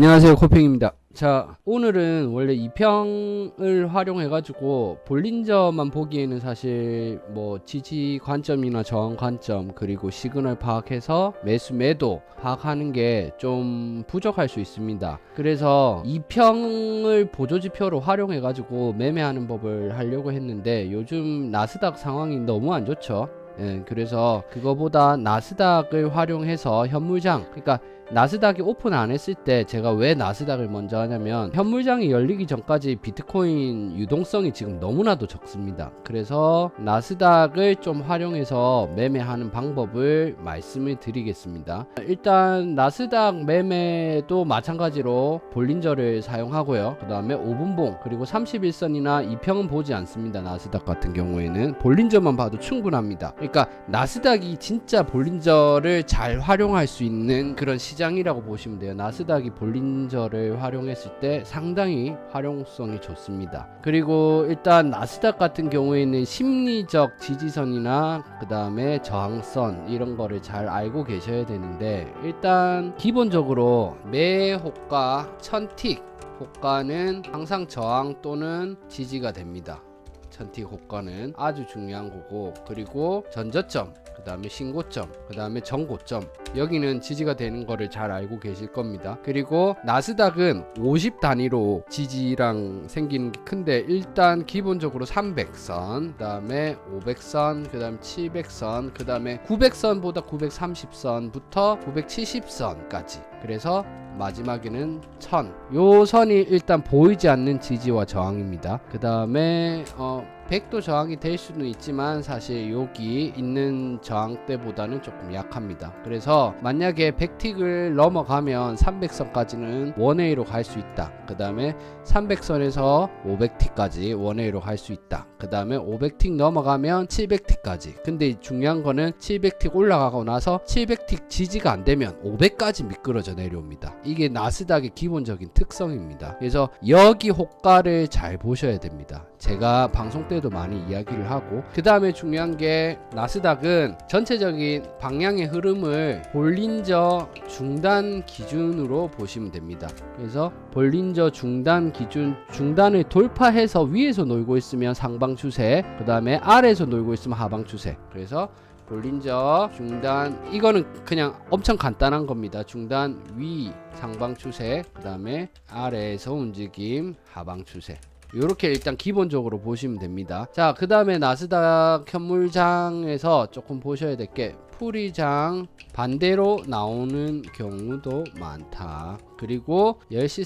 안녕하세요 코핑입니다. 자 오늘은 원래 2평을 활용해 가지고 볼린저만 보기에는 사실 뭐 지지 관점이나 저항 관점 그리고 시그널 파악해서 매수 매도 파악하는 게 좀 부족할 수 있습니다. 그래서 2평을 보조지표로 활용해 가지고 매매하는 법을 하려고 했는데 요즘 나스닥 상황이 너무 안 좋죠. 예, 그래서 그거보다 나스닥을 활용해서 현물장 그러니까 나스닥이 오픈 안 했을 때 제가 왜 나스닥을 먼저 하냐면 현물장이 열리기 전까지 비트코인 유동성이 지금 너무나도 적습니다. 그래서 나스닥을 좀 활용해서 매매하는 방법을 말씀을 드리겠습니다. 일단 나스닥 매매도 마찬가지로 볼린저를 사용하고요. 그 다음에 5분봉 그리고 31선이나 2평은 보지 않습니다. 나스닥 같은 경우에는 볼린저만 봐도 충분합니다. 그러니까 나스닥이 진짜 볼린저를 잘 활용할 수 있는 그런 시장 이라고 보시면 돼요. 나스닥이 볼린저를 활용했을 때 상당히 활용성이 좋습니다. 그리고 일단 나스닥 같은 경우에는 심리적 지지선이나 그 다음에 저항선 이런 거를 잘 알고 계셔야 되는데 일단 기본적으로 매 호가 천틱 호가는 항상 저항 또는 지지가 됩니다. 천틱 호가는 아주 중요한 거고 그리고 전저점 그 다음에 신고점 그 다음에 정고점. 여기는 지지가 되는 거를 잘 알고 계실 겁니다. 그리고 나스닥은 50 단위로 지지랑 생기는 게 큰데 일단 기본적으로 300선 그 다음에 500선 그 다음 700선 그 다음에 900선보다 930선부터 970선까지. 그래서 마지막에는 1000. 요 선이 일단 보이지 않는 지지와 저항입니다. 그 다음에 어 100도 저항이 될 수는 있지만 사실 여기 있는 저항대보다는 조금 약합니다. 그래서 만약에 100틱을 넘어가면 300선까지는 원웨이로 갈 수 있다. 그 다음에 300선에서 500틱까지 원웨이로 갈 수 있다. 그 다음에 500틱 넘어가면 700틱까지. 근데 중요한 거는 700틱 올라가고 나서 700틱 지지가 안 되면 500까지 미끄러져 내려옵니다. 이게 나스닥의 기본적인 특성입니다. 그래서 여기 호가를 잘 보셔야 됩니다. 제가 방송 때도 많이 이야기를 하고 그 다음에 중요한 게 나스닥은 전체적인 방향의 흐름을 볼린저 중단 기준으로 보시면 됩니다. 그래서 볼린저 중단 기준 중단을 돌파해서 위에서 놀고 있으면 상방 추세 그 다음에 아래에서 놀고 있으면 하방 추세 그래서 볼린저 중단 이거는 그냥 엄청 간단한 겁니다. 중단 위 상방 추세 그 다음에 아래에서 움직임 하방 추세 이렇게 일단 기본적으로 보시면 됩니다. 자, 그 다음에 나스닥 현물장에서 조금 보셔야 될 게 풀이장 반대로 나오는 경우도 많다. 그리고 10시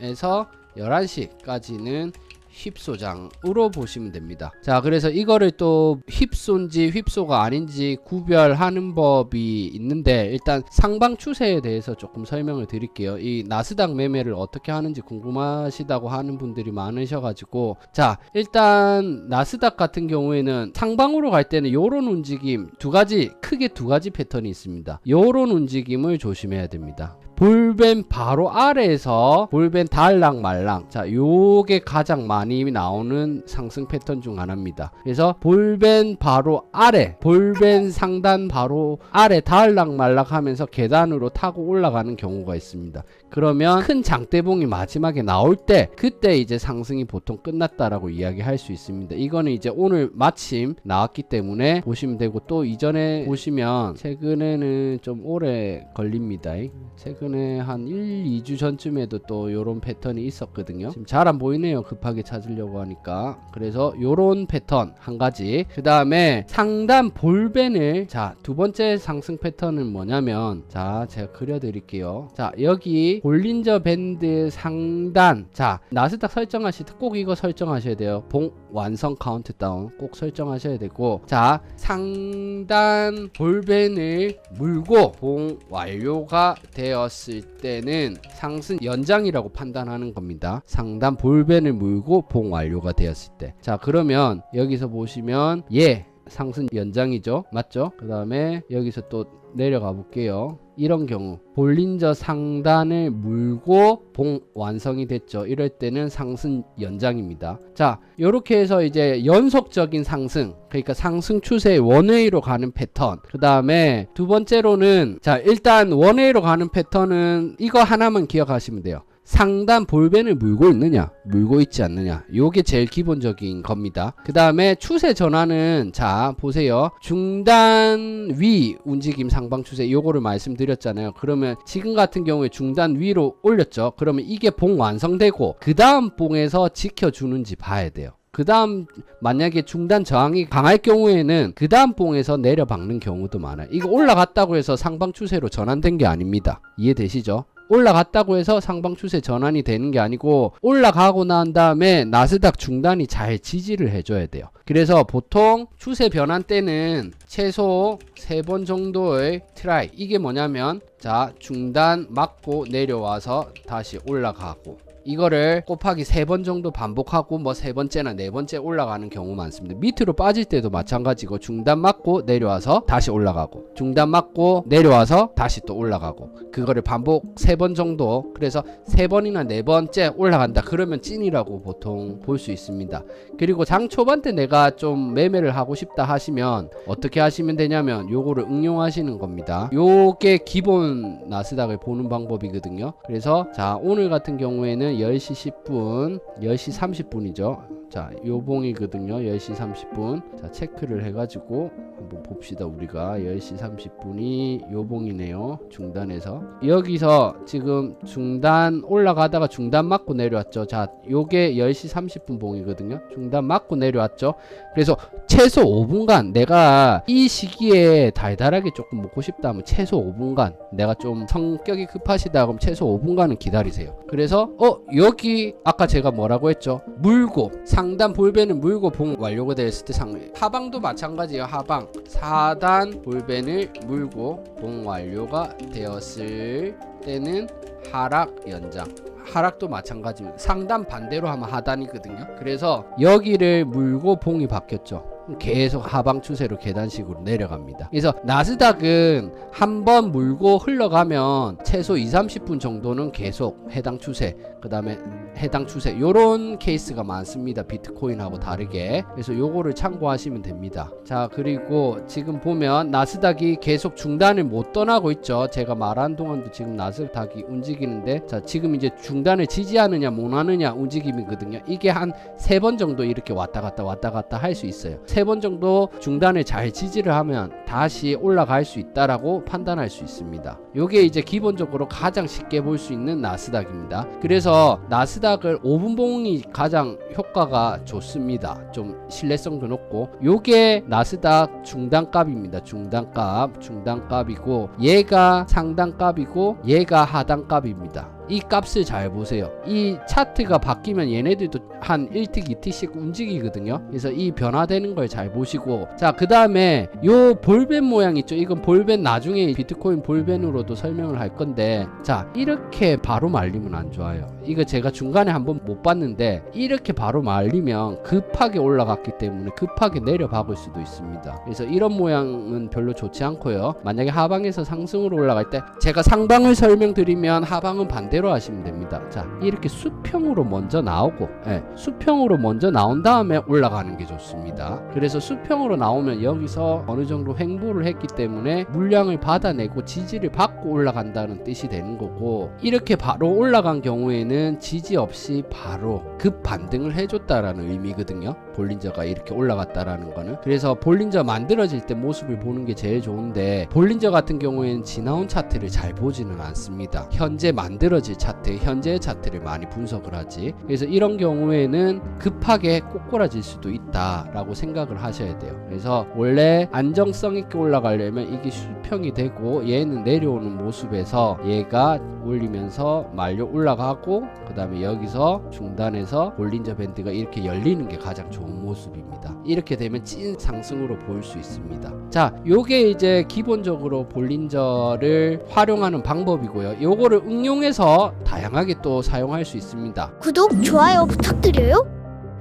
30분에서 11시까지는 휩소장으로 보시면 됩니다. 자, 그래서 이거를 또 휩소인지 휩소가 아닌지 구별하는 법이 있는데 일단 상방 추세에 대해서 조금 설명을 드릴게요. 이 나스닥 매매를 어떻게 하는지 궁금하시다고 하는 분들이 많으셔가지고 자, 일단 나스닥 같은 경우에는 상방으로 갈 때는 요런 움직임 두 가지 크게 두 가지 패턴이 있습니다. 요런 움직임을 조심해야 됩니다. 볼벤 바로 아래에서 볼벤 달랑 말랑. 자 요게 가장 많이 나오는 상승 패턴 중 하나입니다. 그래서 볼벤 바로 아래 볼벤 상단 바로 아래 달랑 말랑 하면서 계단으로 타고 올라가는 경우가 있습니다. 그러면 큰 장대봉이 마지막에 나올 때 그때 이제 상승이 보통 끝났다라고 이야기할 수 있습니다. 이거는 이제 오늘 마침 나왔기 때문에 보시면 되고 또 이전에 보시면 최근에는 좀 오래 걸립니다. 최근 에 한 1, 2주 전쯤에도 또 요런 패턴이 있었거든요. 지금 잘 안 보이네요. 급하게 찾으려고 하니까. 그래서 요런 패턴 한 가지. 그 다음에 상단 볼벤을 자, 두 번째 상승 패턴은 뭐냐면 자, 제가 그려 드릴게요. 자, 여기 볼린저 밴드 상단. 자, 나스닥 설정하실 때 꼭 이거 설정하셔야 돼요. 봉 완성 카운트다운 꼭 설정하셔야 되고 자, 상단 볼벤을 물고 봉 완료가 되었 을 때는 상승 연장이라고 판단하는 겁니다. 상단 볼벤을 물고 봉 완료가 되었을 때. 자, 그러면 여기서 보시면 예 상승 연장이죠. 맞죠? 그 다음에 여기서 또 내려가 볼게요. 이런 경우 볼린저 상단을 물고 봉 완성이 됐죠. 이럴 때는 상승 연장입니다. 자, 이렇게 해서 이제 연속적인 상승, 그러니까 상승 추세의 원웨이로 가는 패턴. 그 다음에 두 번째로는 자, 일단 원웨이로 가는 패턴은 이거 하나만 기억하시면 돼요. 상단 볼벤을 물고 있느냐 물고 있지 않느냐. 요게 제일 기본적인 겁니다. 그 다음에 추세 전환은 자 보세요. 중단 위 움직임 상방 추세 요거를 말씀드렸잖아요. 그러면 지금 같은 경우에 중단 위로 올렸죠. 그러면 이게 봉 완성되고 그 다음 봉에서 지켜주는지 봐야 돼요. 그 다음 만약에 중단 저항이 강할 경우에는 그 다음 봉에서 내려 박는 경우도 많아요. 이거 올라갔다고 해서 상방 추세로 전환된 게 아닙니다. 이해되시죠 올라갔다고 해서 상방 추세 전환이 되는 게 아니고 올라가고 난 다음에 나스닥 중단이 잘 지지를 해줘야 돼요. 그래서 보통 추세 변환 때는 최소 세번 정도의 트라이 이게 뭐냐면 자 중단 맞고 내려와서 다시 올라가고 이거를 곱하기 세 번 정도 반복하고 뭐 세 번째나 네 번째 올라가는 경우 많습니다. 밑으로 빠질 때도 마찬가지고 중단 맞고 내려와서 다시 올라가고 중단 맞고 내려와서 다시 또 올라가고 그거를 반복 세 번 정도 그래서 세 번이나 네 번째 올라간다 그러면 찐이라고 보통 볼 수 있습니다. 그리고 장 초반 때 내가 좀 매매를 하고 싶다 하시면 어떻게 하시면 되냐면 요거를 응용하시는 겁니다. 요게 기본 나스닥을 보는 방법이거든요. 그래서 자 오늘 같은 경우에는 10시 10분, 10시 30분이죠. 자, 요봉이거든요. 10시 30분. 자, 체크를 해가지고 한번 봅시다. 우리가 10시 30분이 요봉이네요. 중단에서. 여기서 지금 중단 올라가다가 중단 맞고 내려왔죠. 자, 요게 10시 30분 봉이거든요. 중단 맞고 내려왔죠. 그래서 최소 5분간 내가 이 시기에 달달하게 조금 먹고 싶다 하면 최소 5분간 내가 좀 성격이 급하시다 그럼 최소 5분간은 기다리세요. 그래서 어 여기 아까 제가 뭐라고 했죠? 물고 상단 볼벤을 물고 봉 완료가 됐을 때 상, 하방도 마찬가지예요. 하방 4단 볼벤을 물고 봉 완료가 되었을 때는 하락 연장 하락도 마찬가지입니다. 상단 반대로 하면 하단이거든요. 그래서 여기를 물고 봉이 바뀌었죠. 계속 하방 추세로 계단식으로 내려갑니다. 그래서 나스닥은 한 번 물고 흘러가면 최소 2, 30분 정도는 계속 해당 추세, 그 다음에 해당 추세 요런 케이스가 많습니다. 비트코인하고 다르게. 그래서 요거를 참고하시면 됩니다. 자, 그리고 지금 보면 나스닥이 계속 중단을 못 떠나고 있죠. 제가 말한 동안도 지금 나스닥이 움직이는데 자, 지금 이제 중단을 지지하느냐 못 하느냐 움직임이거든요. 이게 한 세 번 정도 이렇게 왔다 갔다 왔다 갔다 할 수 있어요. 세 번 정도 중단을 잘 지지를 하면 다시 올라갈 수 있다라고 판단할 수 있습니다. 요게 이제 기본적으로 가장 쉽게 볼 수 있는 나스닥입니다. 그래서 나스닥 을 5분 봉이 가장 효과가 좋습니다. 좀 신뢰성도 높고 요게 나스닥 중단값입니다. 중단값, 중단값이고 얘가 상단값이고 얘가 하단값입니다. 이 값을 잘 보세요. 이 차트가 바뀌면 얘네들도 한 1틱, 2틱씩 움직이거든요. 그래서 이 변화되는 걸 잘 보시고 자, 그 다음에 요 볼벤 모양 있죠. 이건 볼벤 나중에 비트코인 볼벤으로도 설명을 할 건데 자, 이렇게 바로 말리면 안 좋아요. 이거 제가 중간에 한번 못 봤는데 이렇게 바로 말리면 급하게 올라갔기 때문에 급하게 내려박을 수도 있습니다. 그래서 이런 모양은 별로 좋지 않고요. 만약에 하방에서 상승으로 올라갈 때 제가 상방을 설명드리면 하방은 반대 로 하시면 됩니다. 자, 이렇게 수평으로 먼저 나오고 예, 수평으로 먼저 나온 다음에 올라가는 게 좋습니다. 그래서 수평으로 나오면 여기서 어느 정도 횡보를 했기 때문에 물량을 받아내고 지지를 받고 올라간다는 뜻이 되는 거고 이렇게 바로 올라간 경우에는 지지 없이 바로 급 반등을 해줬다라는 의미거든요. 볼린저가 이렇게 올라갔다라는 거는 그래서 볼린저 만들어질 때 모습을 보는 게 제일 좋은데 볼린저 같은 경우에는 지나온 차트를 잘 보지는 않습니다. 현재 만들어 질 차트, 현재의 차트를 많이 분석을 하지. 그래서 이런 경우에는 급하게 꼬꾸라질 수도 있다라고 생각을 하셔야 돼요. 그래서 원래 안정성 있게 올라가려면 이게 수평이 되고 얘는 내려오는 모습에서 얘가 올리면서 말려 올라가고 그 다음에 여기서 중단해서 볼린저 밴드가 이렇게 열리는 게 가장 좋은 모습입니다. 이렇게 되면 찐 상승으로 보일 수 있습니다. 자, 요게 이제 기본적으로 볼린저를 활용하는 방법이고요. 요거를 응용해서 다양하게 또 사용할 수 있습니다. 구독, 좋아요 부탁드려요.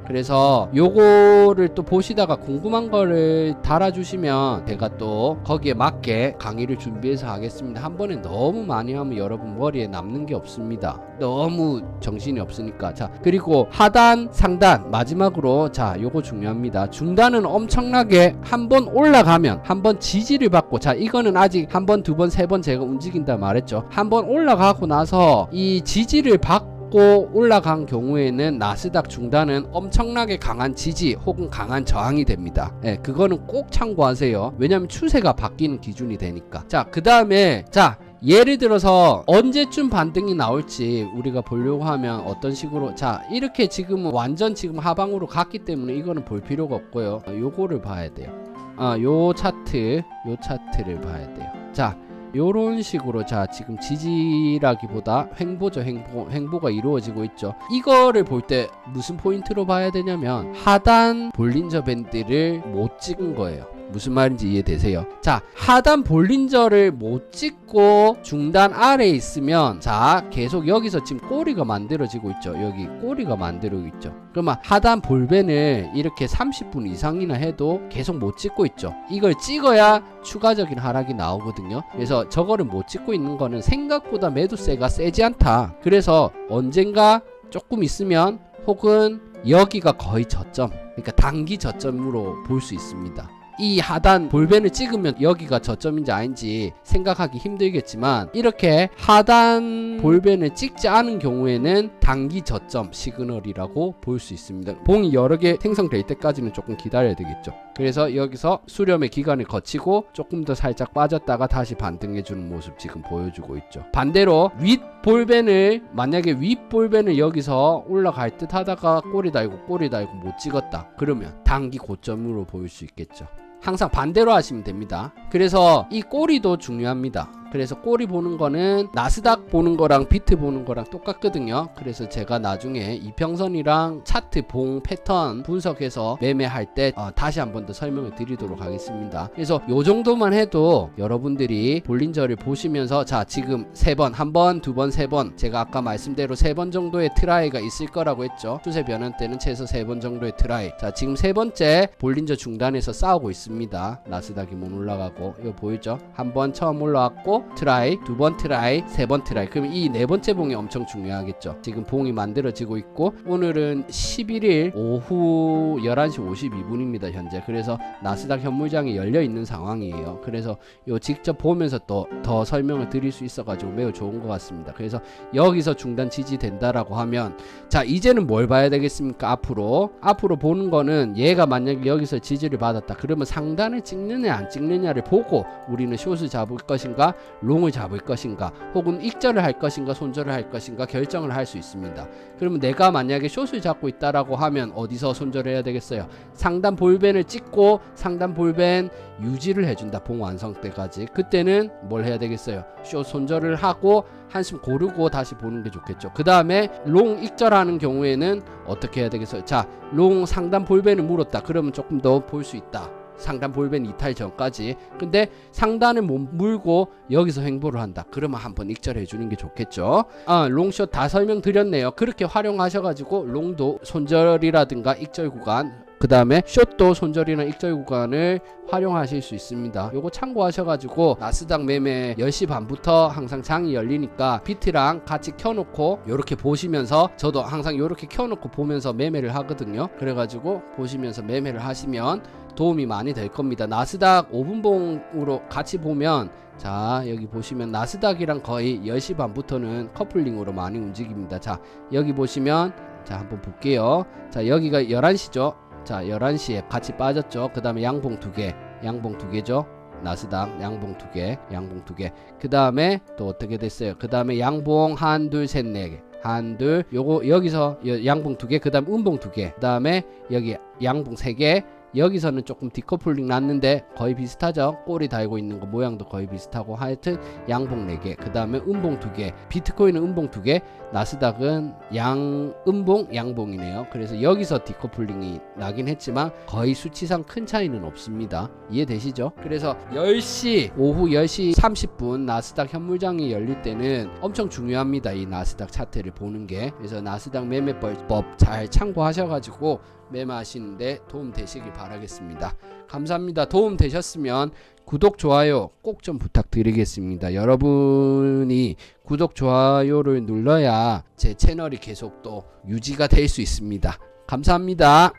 그래서 요거를 또 보시다가 궁금한 거를 달아주시면 제가 또 거기에 맞게 강의를 준비해서 하겠습니다. 한 번에 너무 많이 하면 여러분 머리에 남는 게 없습니다. 너무 정신이 없으니까. 자, 그리고 하단, 상단, 마지막으로 자, 요거 중요합니다. 중단은 엄청나게 한 번 올라가면 한 번 지지를 받고 자, 이거는 아직 한 번, 두 번, 세 번 제가 움직인다 말했죠. 한 번 올라가고 나서 이 지지를 받고 고 올라간 경우에는 나스닥 중단은 엄청나게 강한 지지 혹은 강한 저항이 됩니다. 예, 그거는 꼭 참고하세요. 왜냐면 추세가 바뀌는 기준이 되니까. 자, 그 다음에 자 예를 들어서 언제쯤 반등이 나올지 우리가 보려고 하면 어떤 식으로 자 이렇게 지금은 완전 지금 하방으로 갔기 때문에 이거는 볼 필요가 없고요. 어, 요거를 봐야 돼요. 아, 요 차트, 요 차트를 봐야 돼요. 자, 요런 식으로 자 지금 지지라기보다 횡보죠 횡보 횡보가 이루어지고 있죠. 이거를 볼 때 무슨 포인트로 봐야 되냐면 하단 볼린저 밴드를 못 찍은 거예요 무슨 말인지 이해되세요? 자, 하단 볼린저를 못 찍고 중단 아래에 있으면 자, 계속 여기서 지금 꼬리가 만들어지고 있죠. 여기 꼬리가 만들어지고 있죠. 그러면 하단 볼벤을 이렇게 30분 이상이나 해도 계속 못 찍고 있죠. 이걸 찍어야 추가적인 하락이 나오거든요. 그래서 저거를 못 찍고 있는 거는 생각보다 매도세가 세지 않다. 그래서 언젠가 조금 있으면 혹은 여기가 거의 저점, 그러니까 단기 저점으로 볼 수 있습니다. 이 하단 볼벤을 찍으면 여기가 저점인지 아닌지 생각하기 힘들겠지만 이렇게 하단 볼벤을 찍지 않은 경우에는 단기 저점 시그널이라고 볼 수 있습니다. 봉이 여러 개 생성될 때까지는 조금 기다려야 되겠죠. 그래서 여기서 수렴의 기간을 거치고 조금 더 살짝 빠졌다가 다시 반등해주는 모습 지금 보여주고 있죠. 반대로 윗 볼벤을 만약에 윗 볼벤을 여기서 올라갈 듯 하다가 꼬리 달고 꼬리 달고 못 찍었다. 그러면 단기 고점으로 보일 수 있겠죠. 항상 반대로 하시면 됩니다. 그래서 이 꼬리도 중요합니다. 그래서 꼬리 보는 거는 나스닥 보는 거랑 비트 보는 거랑 똑같거든요. 그래서 제가 나중에 이평선이랑 차트 봉 패턴 분석해서 매매할 때 어, 다시 한 번 더 설명을 드리도록 하겠습니다. 그래서 요 정도만 해도 여러분들이 볼린저를 보시면서 자 지금 세 번, 한 번, 두 번, 세 번 제가 아까 말씀대로 세 번 정도의 트라이가 있을 거라고 했죠. 추세 변환 때는 최소 세 번 정도의 트라이. 자 지금 세 번째 볼린저 중단에서 싸우고 있습니다. 나스닥이 못 올라가고 이거 보이죠? 한 번 처음 올라왔고 트라이, 두 번 트라이, 세 번 트라이. 그럼 이 네 번째 봉이 엄청 중요하겠죠. 지금 봉이 만들어지고 있고 오늘은 11일 오후 11시 52분입니다. 현재. 그래서 나스닥 현물장이 열려 있는 상황이에요. 그래서 요 직접 보면서 또 더 설명을 드릴 수 있어 가지고 매우 좋은 것 같습니다. 그래서 여기서 중단 지지된다라고 하면 자, 이제는 뭘 봐야 되겠습니까? 앞으로. 앞으로 보는 거는 얘가 만약에 여기서 지지를 받았다. 그러면 상단을 찍느냐 안 찍느냐를 보고 우리는 숏을 잡을 것인가 롱을 잡을 것인가 혹은 익절을 할 것인가 손절을 할 것인가 결정을 할 수 있습니다. 그러면 내가 만약에 숏을 잡고 있다라고 하면 어디서 손절을 해야 되겠어요? 상단 볼벤을 찍고 상단 볼벤 유지를 해준다. 봉 완성 때까지. 그때는 뭘 해야 되겠어요? 숏 손절을 하고 한숨 고르고 다시 보는 게 좋겠죠. 그 다음에 롱 익절하는 경우에는 어떻게 해야 되겠어요? 자, 롱 상단 볼벤을 물었다. 그러면 조금 더 볼 수 있다. 상단 볼벤 이탈 전까지. 근데 상단을 못 물고 여기서 횡보를 한다. 그러면 한번 익절해 주는 게 좋겠죠. 아 롱숏 다 설명드렸네요. 그렇게 활용하셔가지고 롱도 손절이라든가 익절 구간 그 다음에 숏도 손절이나 익절 구간을 활용하실 수 있습니다. 요거 참고하셔가지고 나스닥 매매 10시 반부터 항상 장이 열리니까 비트랑 같이 켜놓고 요렇게 보시면서 저도 항상 요렇게 켜놓고 보면서 매매를 하거든요. 그래가지고 보시면서 매매를 하시면 도움이 많이 될 겁니다. 나스닥 5분봉으로 같이 보면 자 여기 보시면 나스닥이랑 거의 10시 반부터는 커플링으로 많이 움직입니다. 자 여기 보시면 자 한번 볼게요. 자 여기가 11시죠. 자 11시에 같이 빠졌죠. 그 다음에 양봉 두 개, 양봉 두 개죠. 나스닥 양봉 두 개, 양봉 두 개. 그 다음에 또 어떻게 됐어요? 그 다음에 양봉 한, 둘, 셋, 네 개. 한, 둘, 요거 여기서 여- 양봉 두 개, 그 다음 음봉 두 개, 그 다음에 여기 양봉 세 개, 여기서는 조금 디커플링 났는데 거의 비슷하죠. 꼬리 달고 있는 거 모양도 거의 비슷하고 하여튼 양봉 4개 그 다음에 음봉 2개 비트코인은 음봉 2개 나스닥은 양 음봉 양봉이네요. 그래서 여기서 디커플링이 나긴 했지만 거의 수치상 큰 차이는 없습니다. 이해되시죠? 그래서 10시 오후 10시 30분 나스닥 현물장이 열릴 때는 엄청 중요합니다. 이 나스닥 차트를 보는 게. 그래서 나스닥 매매법 잘 참고하셔가지고 매매하시는데 도움 되시길 바라겠습니다. 감사합니다. 도움 되셨으면 구독 좋아요 꼭 좀 부탁드리겠습니다. 여러분이 구독 좋아요를 눌러야 제 채널이 계속 또 유지가 될 수 있습니다. 감사합니다.